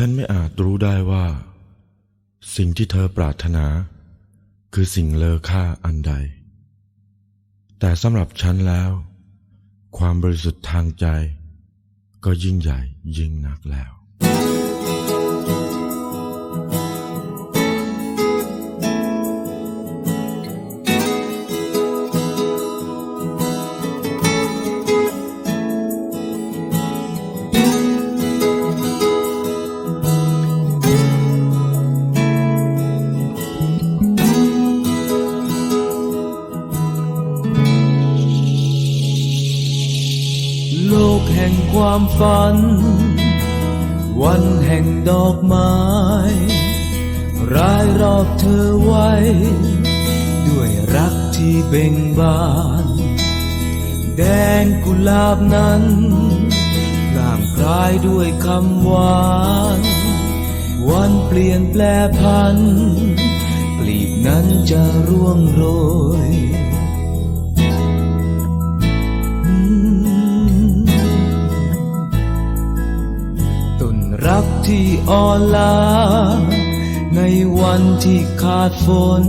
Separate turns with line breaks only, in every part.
ฉันไม่อาจรู้ได้ว่า สิ่งที่เธอปรารถนา คือสิ่งเลอค่าอันใด แต่สำหรับฉันแล้ว ความบริสุทธิ์ทางใจ ก็ยิ่งใหญ่ยิ่งนักแล้ว
แห่งความฝัน วันแห่งดอกไม้รายรอบเธอไว้ ด้วยรักที่เบ่งบาน แดงกุหลาบนั้นลามคลายด้วยคำหวาน วันเปลี่ยนแปลพัน ปลีกนั้นจะร่วงโรย รักที่อ่อนล้าในวันที่ขาดฝน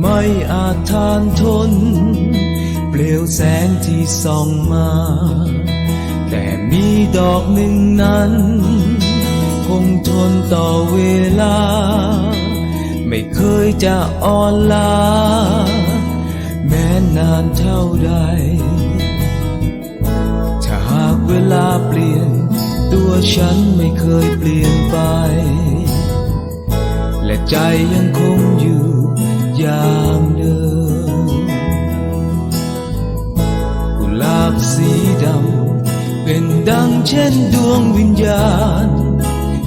ไม่อาจทานทน เปลวแสงที่ส่องมา แต่มีดอกหนึ่งนั้น คงทนต่อเวลา ไม่เคยจะอ่อนล้า แม้นานเท่าใด ตัวฉันไม่เคยเปลี่ยนไป และใจยังคงอยู่อย่างเดิมกุหลาบสีดำเป็นดังเช่นดวงวิญญาณ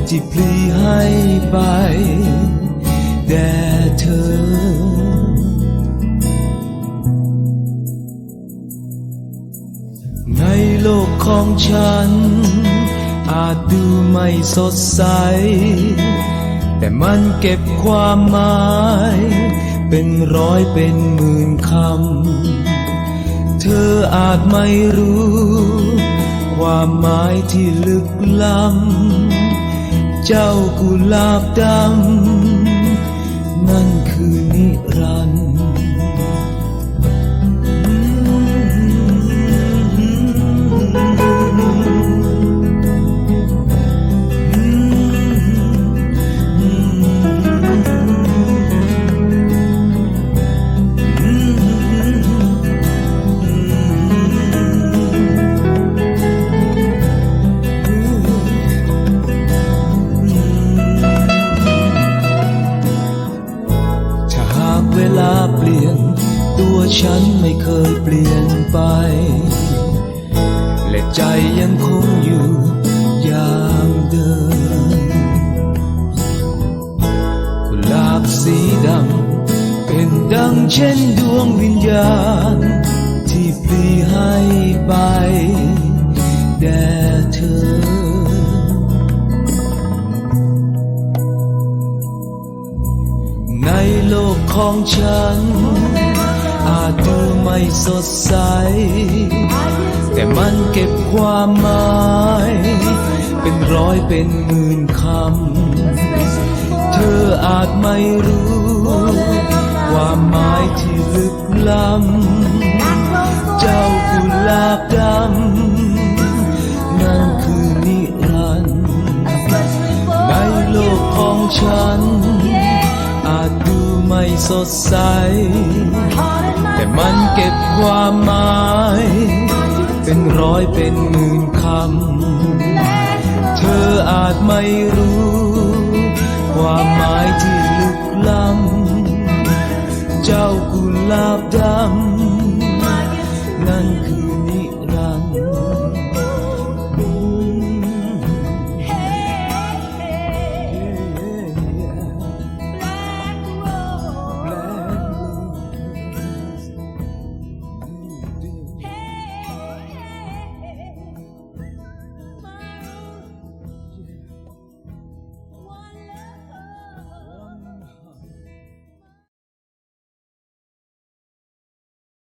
ที่พลีให้ไปแด่เธอในโลกของฉัน อาจดูไม่สดใส แต่มันเก็บความหมาย เป็นร้อยเป็นหมื่นคำ เธออาจไม่รู้ ความหมายที่ลึกล้ำ เจ้ากุหลาบดำ ลี่ยน ตัวฉันไม่เคยเปลี่ยนไป และใจยังคงอยู่อย่างเดิมกุหลาบสีดำเป็นดังเช่นดวงวิญญาณ ที่พลีให้ไปแด่เธอ ของฉัน อาจดูไม่สดใส แต่มันเก็บความหมาย เป็นร้อยเป็นหมื่นคำ เธออาจไม่รู้ ความหมายที่ลึกล้ำ เจ้ากุหลาบดำ นั่นคือนิรันดร์ในโลกของฉัน สดใส แต่มันเก็บความหมาย เป็นร้อยเป็นหมื่นคำ เธออาจไม่รู้